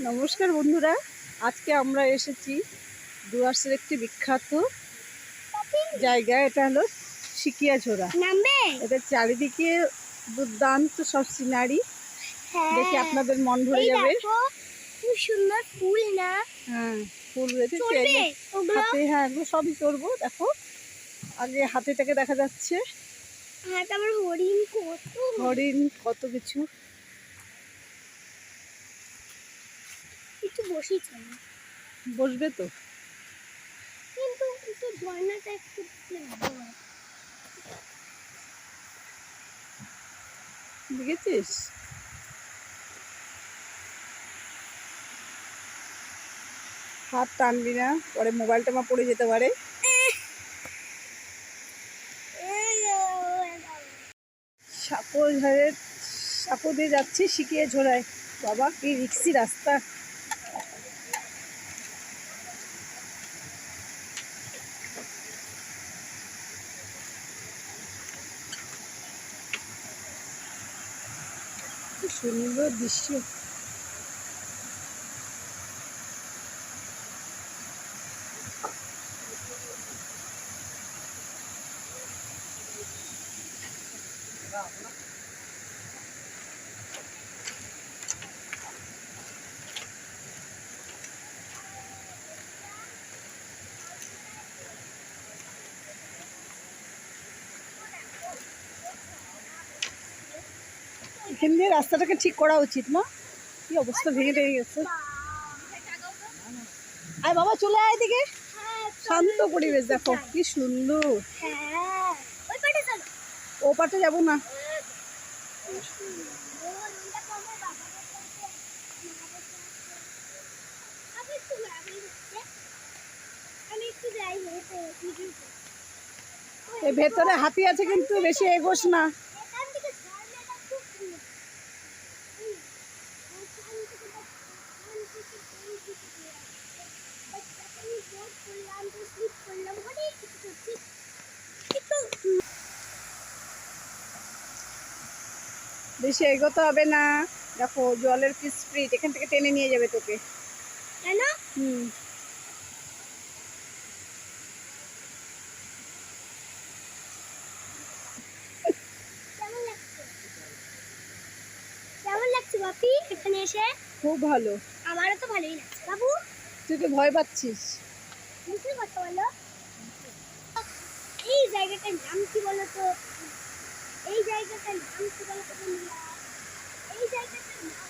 নমস্কার বন্ধুরা আজকে আমরা এসেছি ডুয়ার্সের একটি বিখ্যাত জায়গা এটা হলো সিকিয়া ঝোড়া। এটা চারিদিকে দুর্দান্ত সব সিনারি। হ্যাঁ। দেখে আপনাদের মন ভরে যাবে। খুব সুন্দর ফুল না? হ্যাঁ ফুল রয়েছে হাতে হ্যাঁ এগুলো সবই চড়বো দেখো। আগে হাতিটাকে দেখা যাচ্ছে। হ্যাঁ তারপর হরিণ কত হরিণ কত কিছু। বসেছে বসবে তো। কিন্তু একটু ঝর্ণাটা একটু দেখেছিস? হাত টানবি না পরে মোবাইলটা মা পড়ে যেতে পারে। সাপোর ঝড়ের সাপো দিয়ে যাচ্ছি শিখিয়ে ঝোড়ায় বাবা কি রিক্সি রাস্তা। সুন্দর দৃশ্য এখান দিয়ে রাস্তাটাকে ঠিক করা উচিত না কি অবস্থা, ভেঙে ভেঙে গেছে। আয় বাবা, চলে আয় দিকে শান্ত পরিবেশ, দেখো, কি সুন্দর। ও পাটে যাব না। ভেতরে হাতি আছে কিন্তু বেশি এগোস না এখান থেকে ঝর্ণাটা খুব সুন্দর। হুম, ওখান থেকে দেখ, ওখান থেকে এই দিকে দিয়ে আসছে। বাট আমি বোট করলাম, তো slip করলাম, অনেক কিছু করছি। কিন্তু বেশি এগোতে হবে না। দেখো জলের কি স্পিড এখান থেকে টেনে নিয়ে যাবে তোকে। কেন হুম। কেমন লাগছে বাপি? এখানে এসে? খুব ভালো। আমারও তো ভালোই লাগছে। বাবু? তুই তো ভয় পাচ্ছিস। বুঝতে কথা বলো? এই জায়গাটার নাম কি বলো তো? এই জায়গাটার নাম কি বলো তো এই জায়গাটার নাম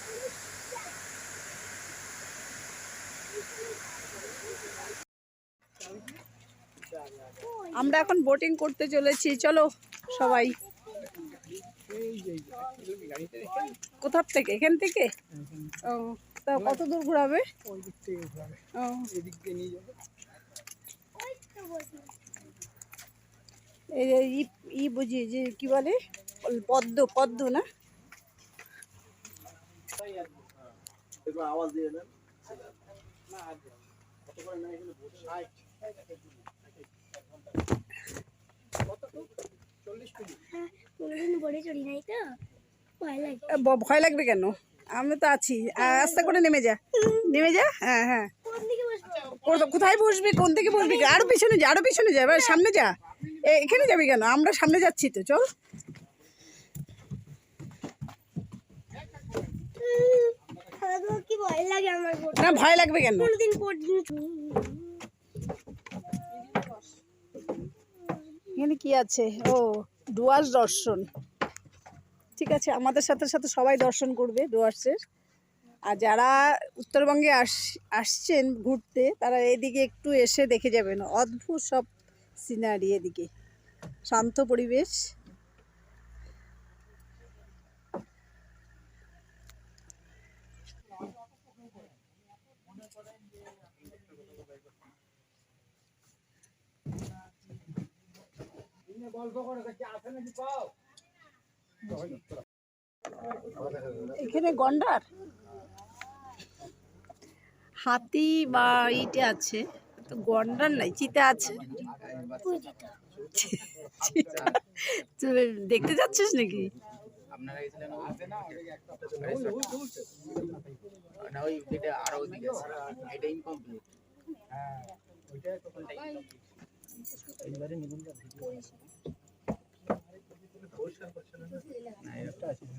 আমরা এখন বোটিং করতে চলেছি। চলো সবাই। কোথার থেকে? এখান থেকে? ও। তা কত দূর ঘোরাবে? ও। ওই তো বলছি। এই যে ই ই বুঝি যে কি বলে? পদ্ম পদ্ম না? আওয়াজ দিয়ে দেন। হ্যাঁ, ভয় লাগবে কেন? আমি তো আছি। আস্তে করে নেমে যা। নেমে যা। হ্যাঁ হ্যাঁ। কোথায় বসবি, কোন থেকে বসবি? আরও পিছনে যা, আরও পিছনে যা। এবার সামনে যা। এখানে যাবি কেন? আমরা সামনে যাচ্ছি তো, চল। না, ভয় লাগবে কেন? এখানে কি আছে? ও, ডুয়ার্স দর্শন। ঠিক আছে, আমাদের সাথে সাথে সবাই দর্শন করবে ডুয়ার্সের। আর যারা উত্তরবঙ্গে আস, আসছেন ঘুরতে, তারা এদিকে একটু এসে দেখে যাবেন। অদ্ভুত সব সিনারি এদিকে। শান্ত পরিবেশ। এখানে গন্ডার? হাতি বা ইটে আছে তো গন্ডার নাই চিতা আছে। চিতা- তুই দেখতে যাচ্ছিস নাকি? আপনারা গেছিলেন ওই না ওই এটা আরও ওইদিকে আছে এটা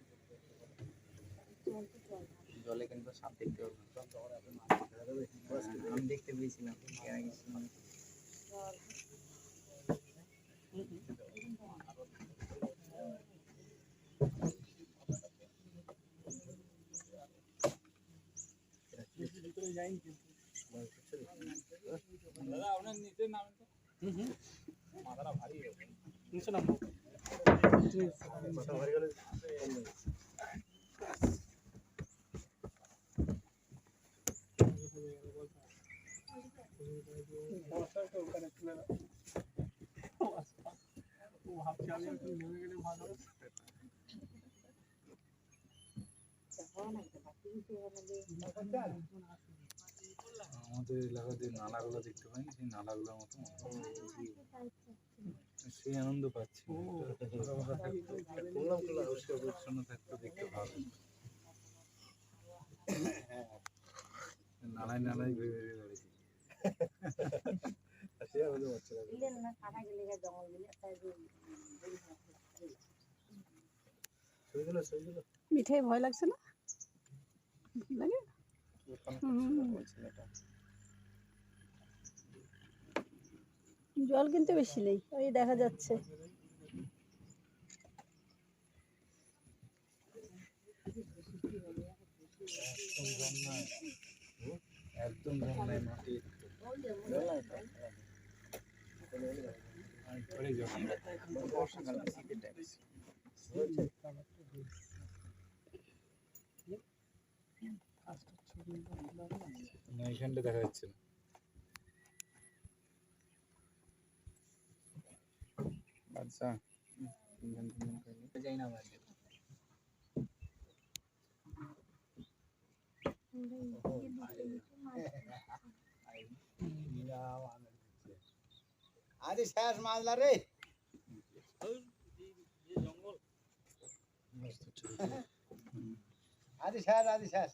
ইনকমপ্লিট না এটা জলে কিন্তু সাপ দেখতে পাবো আমি আমাদের এলাকাতে নালাগুলো দেখতে পাই সেই নালাগুলোর মতো। সেই আনন্দ পাচ্ছি। পরিষ্কার পরিচ্ছন্ন থাকতে দেখতে ভালো নালায় নালায় ঘুরে মিঠাই ভয় লাগছে না? লাগে? জল কিন্তু বেশি নেই ওই দেখা যাচ্ছে। একদম মাটি এখানটা দেখা যাচ্ছে না। আচ্ছা। আরে শেষ রে। আরে শেষ আরে শেষ।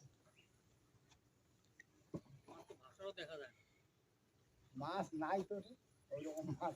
মাছ নাই তো ওইরকম মাছ।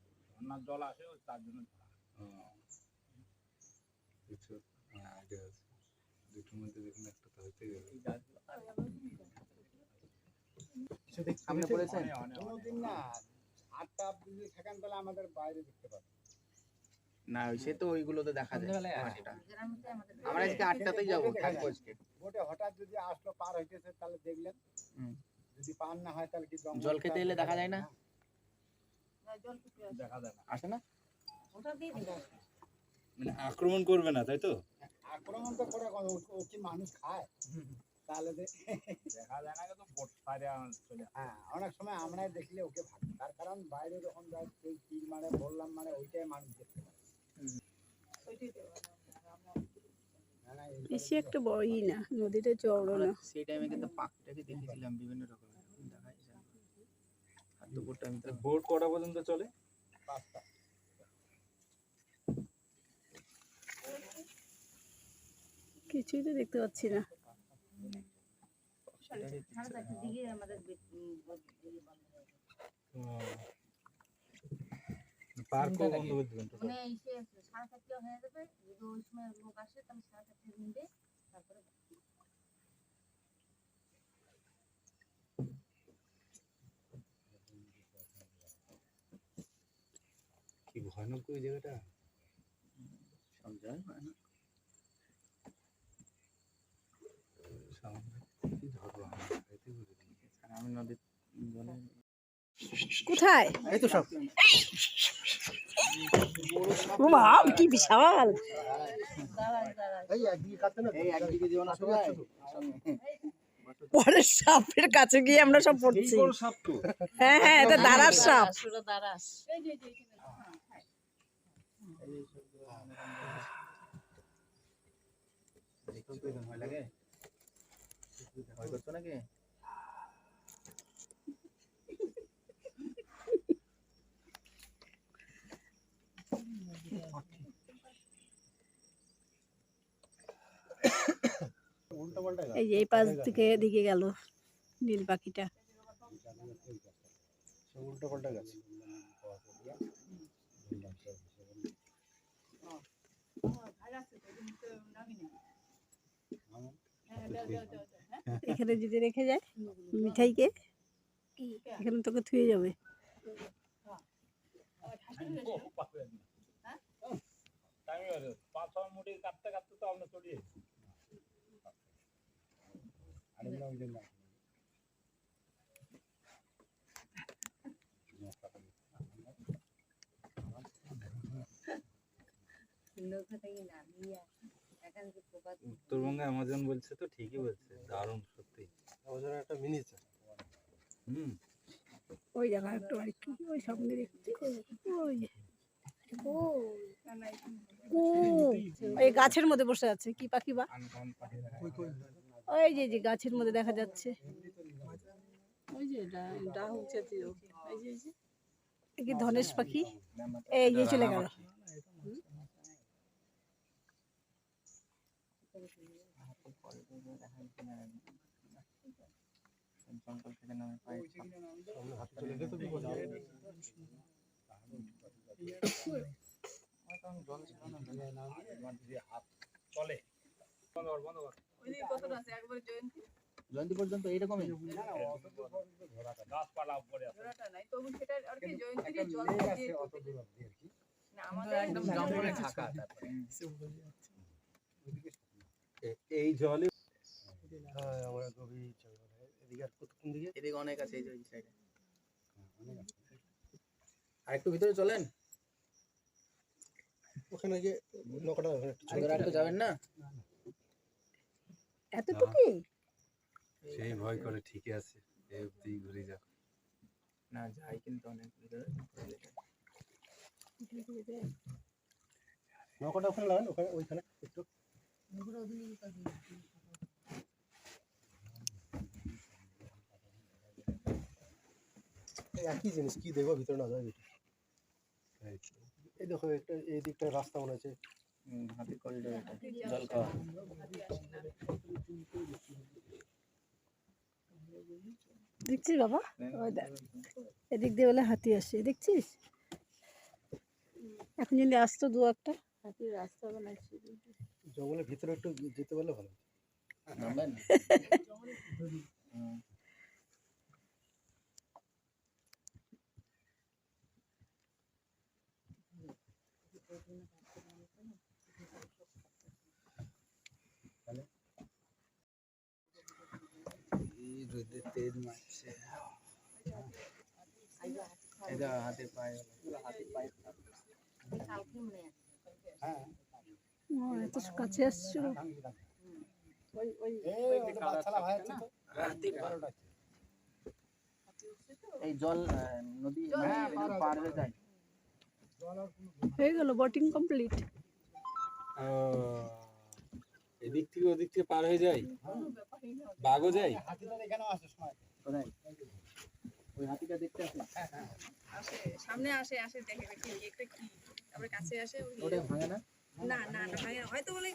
ঝর্ণার জল আসে ওই তার জন্য কিছু আইডিয়া আছে দুটোর মধ্যে দেখুন একটা তো হইতে গেল সামনে পড়েছেন? কোনোদিন না। আটটা যদি সেখান তাহলে আমাদের বাইরে দেখতে পাবে না সে তো ওইগুলো তো দেখা যায়। আমরা আজকে আটটাতেই যাব থাকব আজকে ওটা হঠাৎ যদি আসলো পার হইতেছে তাহলে দেখলেন। যদি পার না হয় তাহলে কি জল খেতে এলে দেখা যায় না? দেখা যায় না। আসে না? মানে আক্রমণ করবে না তাই তো? আক্রমণ তো করে কি মানুষ খায়। তাহলে দেখা যায় না বোট হ্যাঁ অনেক সময় আমরাই দেখলে ওকে ভাবি তার কারণ বাইরে যখন যায় তীর মারে বললাম মানে ওইটাই মানুষ দেখতে পারে না, না, বেশি একটা বড়ই না নদীটা চওড়ো না। সেই টাইমে কিন্তু পাখিটাকে দেখেছিলাম বিভিন্ন রকমের এখন দেখা যাচ্ছে না। আর দুপুর টাইম তো ভোর কটা পর্যন্ত চলে? পাঁচটা। কিছুই তো দেখতে পাচ্ছি না। পার্ক বন্ধ করে দেবেন মানে সাড়ে চারটে হয়ে যাবে যদি ওই সময় লোক আসে তাহলে সাড়ে চারটে তারপরে ভয়ানক ওই জায়গাটা? সব জায়গায় আমি নদীর জলে কোথায়? এই তো সব। বাপ কি বিশাল। পরের সাপের কাছে গিয়ে আমরা সব পড়ছি। হ্যাঁ হ্যাঁ এটা দাঁড়ার সাপ। এই যে এই পাশ থেকে এদিকে গেল নীল পাখিটা। উল্টো পাল্টা গেছে। এখানে যদি রেখে যায় মিঠাইকে এখানে তোকে থুয়ে যাবে। আরেকটা ওই জন্য উত্তরবঙ্গে অ্যামাজন বলছে তো ঠিকই বলছে দারুণ সত্যি। একটা হুম। ওই একটু আর একটু ওই সামনে দেখছি। ওই। গাছের মধ্যে বসে আছে কি পাখি বা ওই যে যে গাছের মধ্যে দেখা যাচ্ছে। ওই যে ডাহুক জাতীয় এই যে এই যে। এ কি ধনেশ পাখি? এই যে চলে গেল। জঙ্গল থেকে নামে পায়ে ওই দিকে কতটা আছে একবারে জয়ন্তী পর্যন্ত এইরকমই জোড়াটা নাই তবু সেটা আর কি জয়ন্তীর জল দিয়ে অত দূর অব্দি আর কি না আমাদের একদম জঙ্গলে জঙ্গলে থাকা তারপরে এই জলে হ্যাঁ আমরা গভীর এদিকে আর কোন দিকে? এদিকে অনেক আছে এই যে সাইডে আর একটু ভিতরে চলেন। ওখানে গিয়ে নৌকাটা ওখানে একটু যাবেন না? এতটুকু সেই ভয় করে ঠিকই আছে এই অব্দি ঘুরে যা না যাই কিন্তু অনেক ভিতরে। নৌকাটা ওখানে লাগান ওখানে ওইখানে একটু। এই একই জিনিস কি দেখব ভিতরে না যায় এই দেখো একটা এই দিকটা রাস্তা মনে আছে হাতির করিডোর জল খাওয়া। দেখছিস বাবা? ওই দেখ এদিক দিয়ে বলে হাতি আসছে দেখছিস? এখন যদি আসতো দু একটা। হাতির রাস্তা বানাইছে জঙ্গলের ভিতরে একটু যেতে পারলে ভালো। পায়ে হ্যাঁ এত কাছে আসছো ওই ওই এই জল আহ, নদী। পার হয়ে যায় হয়ে গেল বোটিং কমপ্লিট এদিক থেকে ওদিক থেকে পার হয়ে যায়? বাঘও যায়? ওই হাতিটা দেখতে আসে? আসে সামনে আসে আসে দেখে দেখি একটা কি? তারপরে কাছে আসে ওটা ভাঙে না? না না না ভাঙে হয়তো বলে